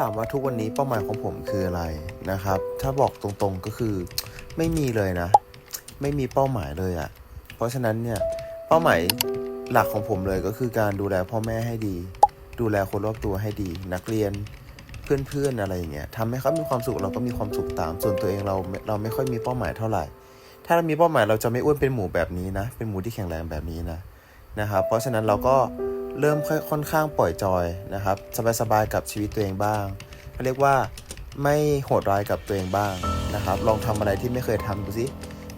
ถามว่าทุกวันนี้เป้าหมายของผมคืออะไรนะครับ ถ้าบอกตรงๆก็คือไม่มีเลยนะ ไม่มีเป้าหมายเลยอะ่ะ เพราะฉะนั้นเนี่ยเป้าหมายหลักของผมเลยก็คือการดูแลพ่อแม่ให้ดี ดูแลคนรอบตัวให้ดี นักเรียนเพื่อนๆอะไรอย่างเงี้ยทำให้เขามีความสุขเราก็มีความสุขตาม ส่วนตัวเองเราเราไม่ค่อยมีเป้าหมายเท่าไหร่ ถ้าเรามีเป้าหมายเราจะไม่อ้วนเป็นหมูแบบนี้นะ เป็นหมูที่แข็งแรงแบบนี้นะนะครับ เพราะฉะนั้นเราก็ เริ่มค่อยค่อนข้างปล่อยจอยนะครับ สบายๆกับชีวิตตัวเองบ้างเขาเรียกว่าไม่โหดร้ายกับตัวเองบ้างนะครับ ลองทำอะไรที่ไม่เคยทำดูสิ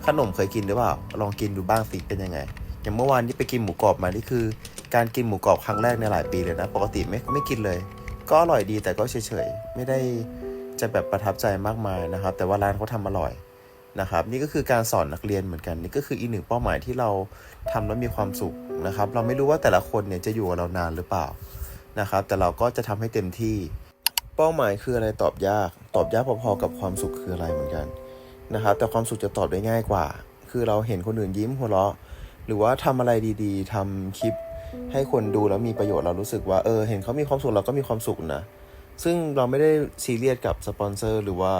ขนมเคยกินหรือเปล่า ลองกินดูบ้างสิเป็นยังไง อย่างเมื่อวานที่ไปกินหมูกรอบมานี่คือ การกินหมูกรอบครั้งแรกในหลายปีเลยนะ ปกติไม่ไม่กินเลย ก็อร่อยดีแต่ก็เฉยๆ ไม่ได้จะแบบประทับใจมากมายนะครับ แต่ว่าร้านเขาทำอร่อย นะครับนี่ก็คือการสอนนักเรียนเหมือนกันนี่ก็คืออีกหนึ่งเป้าหมายที่เราทำแล้วมีความสุขนะครับ เราไม่รู้ว่าแต่ละคนเนี่ยจะอยู่กับเรานานหรือเปล่านะครับ แต่เราก็จะทำให้เต็มที่ เป้าหมายคืออะไรตอบยาก ตอบยากพอๆกับความสุขคืออะไรเหมือนกันนะครับ แต่ความสุขจะตอบได้ง่ายกว่า คือเราเห็นคนอื่นยิ้มหัวเราะ หรือว่าทำอะไรดีๆทำคลิปให้คนดูแล้วมีประโยชน์เรารู้สึกว่าเออเห็นเขามีความสุขเราก็มีความสุขนะซึ่งเราไม่ได้ซีเรียสกับสปอนเซอร์หรือว่า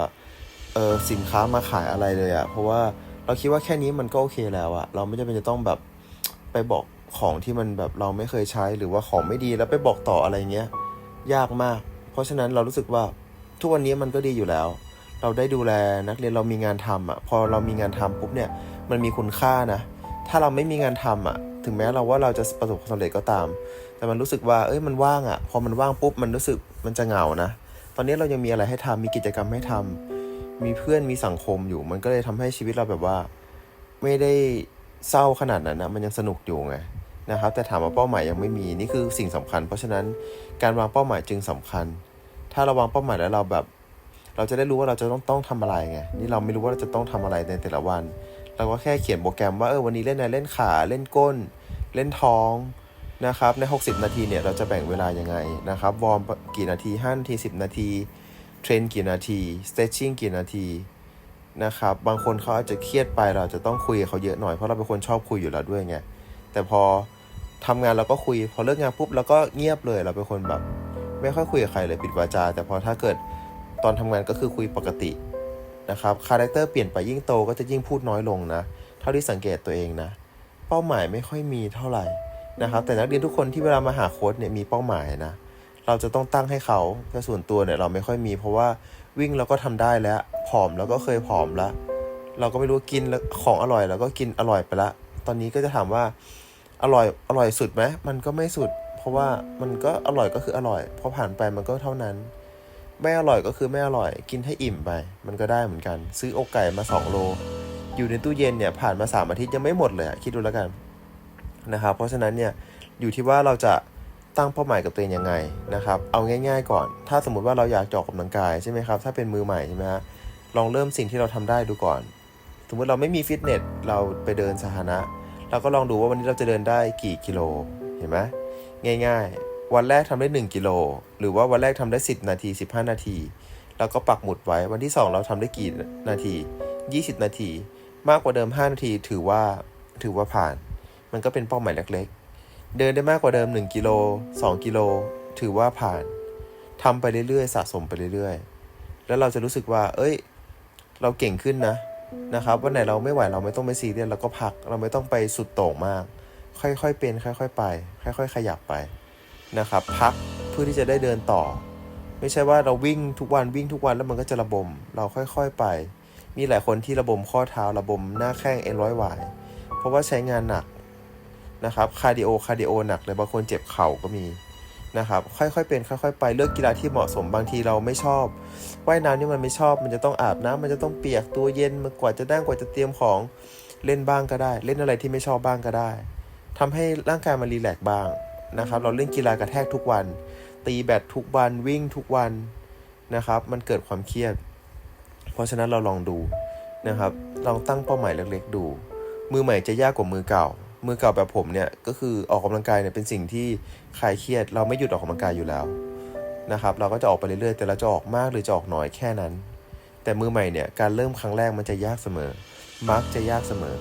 เออสินค้ามาขายอะไรเลยอะเพราะว่าเราคิดว่าแค่นี้มันก็โอเคแล้วอะเราไม่จำเป็นจะต้องแบบไปบอกของที่มันแบบเราไม่เคยใช้หรือว่าของไม่ดีแล้วไปบอกต่ออะไรเงี้ยยากมาก เพราะฉะนั้นเรารู้สึกว่าทุกวันนี้มันก็ดีอยู่แล้ว เราได้ดูแลนักเรียนเรามีงานทำอะ พอเรามีงานทำปุ๊บเนี่ยมันมีคุณค่านะ ถ้าเราไม่มีงานทำอะ ถึงแม้เราว่าเราจะประสบความสำเร็จก็ตาม แต่มันรู้สึกว่าเอ้ยมันว่างอะ พอมันว่างปุ๊บมันรู้สึกมันจะเหงานะ ตอนนี้เรายังมีอะไรให้ทำมีกิจกรรมให้ทำ มีเพื่อนมีสังคมอยู่ มันก็เลยทำให้ชีวิตเราแบบว่า ไม่ได้เศร้าขนาดนั้นนะมันยังสนุกอยู่ไงนะครับ แต่ถามว่าเป้าหมายยังไม่มีนี่คือสิ่งสำคัญ เพราะฉะนั้นการวางเป้าหมายจึงสำคัญ ถ้าเราวางเป้าหมายแล้วเราแบบ เราจะได้รู้ว่าเราจะต้องต้องทำอะไรไงนี่เราไม่รู้ว่าเราจะต้องทำอะไรในแต่ละวัน เราก็แค่เขียนโปรแกรมว่าเออวันนี้เล่นอะไรเล่นขาเล่นก้น เล่นท้องนะครับใน 60 นาทีเนี่ยเราจะแบ่งเวลายังไงนะครับวอร์มกี่นาที5นาที 10 นาที เทรนกี่นาทีสเต t ชิ่งกี่นาทีนะครับ บางคนเขาอาจจะเครียดไปเราจะต้องคุยกับเขาเยอะหน่อยเพราะเราเป็นคนชอบคุยอยู่แล้วด้วยไง แต่พอทำงานเราก็คุย พอเลิกงานปุ๊บเราก็เงียบเลยเราเป็นคนแบบ ไม่ค่อยคุยกับใครเลยปิดวาจา แต่พอถ้าเกิดตอนทำงานก็คือคุยปกตินะครับคาแรคเตอร์เปลี่ยนไปยิ่งโตก็จะยิ่งพูดน้อยลงนะ เท่าที่สังเกตตัวเองนะ เป้าหมายไม่ค่อยมีเท่าไหร่นะครับ แต่นักเรียนทุกคนที่เวลามาหาโค้ชเนี่ยมีเป้าหมายนะ เราจะต้องตั้งให้เขาแต่ส่วนตัวเนี่ยเราไม่ค่อยมี เพราะว่าวิ่งเราก็ทำได้แล้ว ผอมแล้วก็เคยผอมแล้วเราก็ไม่รู้กินแล้วของอร่อยเราก็กินอร่อยไปละ ตอนนี้ก็จะถามว่าอร่อยอร่อยสุดไหมมันก็ไม่สุด เพราะว่ามันก็อร่อยก็คืออร่อยพอผ่านไปมันก็เท่านั้น ไม่อร่อยก็คือไม่อร่อย กินให้อิ่มไป มันก็ได้เหมือนกัน ซื้ออกไก่มา 2 โล อยู่ในตู้เย็นเนี่ยผ่านมา3อาทิตย์ยังไม่หมดเลยคิดดูแล้วกันนะครับเพราะฉะนั้นเนี่ยอยู่ที่ว่าเราจะ ตั้งเป้าหมายกับตัวเองยังไงนะครับ เอาง่าย ๆ ก่อน ถ้าสมมติว่าเราอยากจะออกกำลังกายใช่ไหมครับ ถ้าเป็นมือใหม่ใช่ไหมฮะ ลองเริ่มสิ่งที่เราทำได้ดูก่อน สมมติเราไม่มีฟิตเนส เราไปเดินสาธารณะ เราก็ลองดูว่าวันนี้เราจะเดินได้กี่กิโล เห็นไหมง่าย ๆ วันแรกทำได้ 1 กิโล หรือว่าวันแรกทำได้ 10 นาที 15 นาที แล้วก็ปักหมุดไว้ วันที่ 2 เราทำได้กี่นาที 20 นาที มากกว่าเดิม 5 นาที ถือว่า ถือว่าผ่าน มันก็เป็นเป้าหมายเล็กๆ เดินได้มากกว่าเดิม 1 กิโล 2 กิโล ถือว่าผ่านทำไปเรื่อยๆ สะสมไปเรื่อยๆ แล้วเราจะรู้สึกว่า เอ้ย เราเก่งขึ้นนะนะครับวันไหนเราไม่ไหวเราไม่ต้องไปซีเรียสเราก็พักเราไม่ต้องไปสุดโต่งมาก ค่อยๆเป็น ค่อย ๆ ไป ค่อย ๆ ขยับไปนะครับ พักเพื่อที่จะได้เดินต่อ ไม่ใช่ว่าเราวิ่งทุกวันวิ่งทุกวันแล้วมันก็จะระบม เราค่อยๆไป มีหลายคนที่ระบมข้อเท้าระบมหน้าแข้งเอ็นร้อยหวายเพราะว่าใช้งานหนัก นะครับคาร์ดิโอคาร์ดิโอหนักเลยบางคนเจ็บเข่าก็มีนะครับค่อยๆเป็นค่อยๆไปเลือกกีฬาที่เหมาะสมบางทีเราไม่ชอบว่ายน้ำนี่มันไม่ชอบ มันจะต้องอาบน้ำมันจะต้องเปียกตัวเย็นมันกว่าจะนั่งกว่าจะเตรียมของเล่นบ้างก็ได้ เล่นอะไรที่ไม่ชอบบ้างก็ได้ทำให้ร่างกายมันรีแลกซ์บ้างนะครับ เราเล่นกีฬากระแทกทุกวัน ตีแบดทุกวันวิ่งทุกวันนะครับ มันเกิดความเครียด เพราะฉะนั้นเราลองดูนะครับลองตั้งเป้าหมายเล็กๆดู มือใหม่จะยากกว่ามือเก่า มือเก่าแบบผมเนี่ยก็คือออกกำลังกายเนี่ยเป็นสิ่งที่คลายเครียด เราไม่หยุดออกกำลังกายอยู่แล้วนะครับเราก็จะออกไปเรื่อยๆ แต่เราจะออกมากหรือจะออกน้อยแค่นั้น แต่มือใหม่เนี่ยการเริ่มครั้งแรกมันจะยากเสมอ มักจะยากเสมอ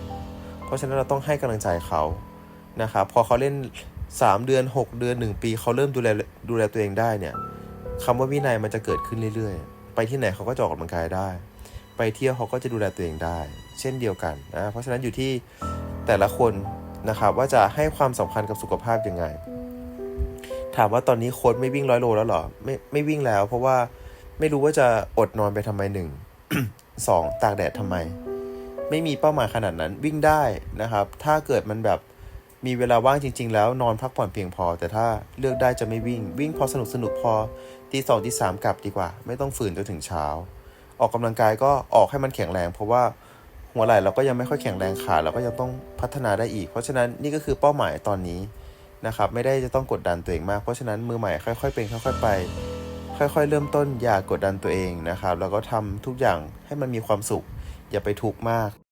เพราะฉะนั้นเราต้องให้กำลังใจเขานะครับพอเขาเล่น 3 เดือน 6 เดือน 1 ปีเขาเริ่มดูแลดูแลตัวเองได้เนี่ยคำว่าวินัยมันจะเกิดขึ้นเรื่อยๆ ไปที่ไหนเขาก็จะออกกำลังกายได้ ไปเที่ยวเขาก็จะดูแลตัวเองได้ เช่นเดียวกันนะเพราะฉะนั้นอยู่ที่แต่ละคน นะครับว่าจะให้ความสำคัญกับสุขภาพยังไง ถามว่าตอนนี้โค้ดไม่วิ่งร้อยโลแล้วเหรอ ไม่ไม่วิ่งแล้ว เพราะว่าไม่รู้ว่าจะอดนอนไปทำไมหนึ่งสองตากแดดทำไม ไม่มีเป้าหมายขนาดนั้นวิ่งได้นะครับ ถ้าเกิดมันแบบมีเวลาว่างจริง ๆ แล้วนอนพักผ่อนเพียงพอ แต่ถ้าเลือกได้จะไม่วิ่ง วิ่งพอสนุกสนุกพอตีสองตีสามกลับดีกว่า ไม่ต้องฝืนจนถึงเช้า ออกกำลังกายก็ออกให้มันแข็งแรง เพราะว่า หัวไหล่เราก็ยังไม่ค่อยแข็งแรงขาเราก็ยังต้องพัฒนาได้อีก เพราะฉะนั้นนี่ก็คือเป้าหมายตอนนี้นะครับ ไม่ได้จะต้องกดดันตัวเองมาก เพราะฉะนั้นมือใหม่ค่อย ๆ เป็นค่อย ๆ ไป ค่อย ๆ เริ่มต้นอย่ากดดันตัวเองนะครับแล้วก็ทำทุกอย่างให้มันมีความสุข อย่าไปทุกข์มาก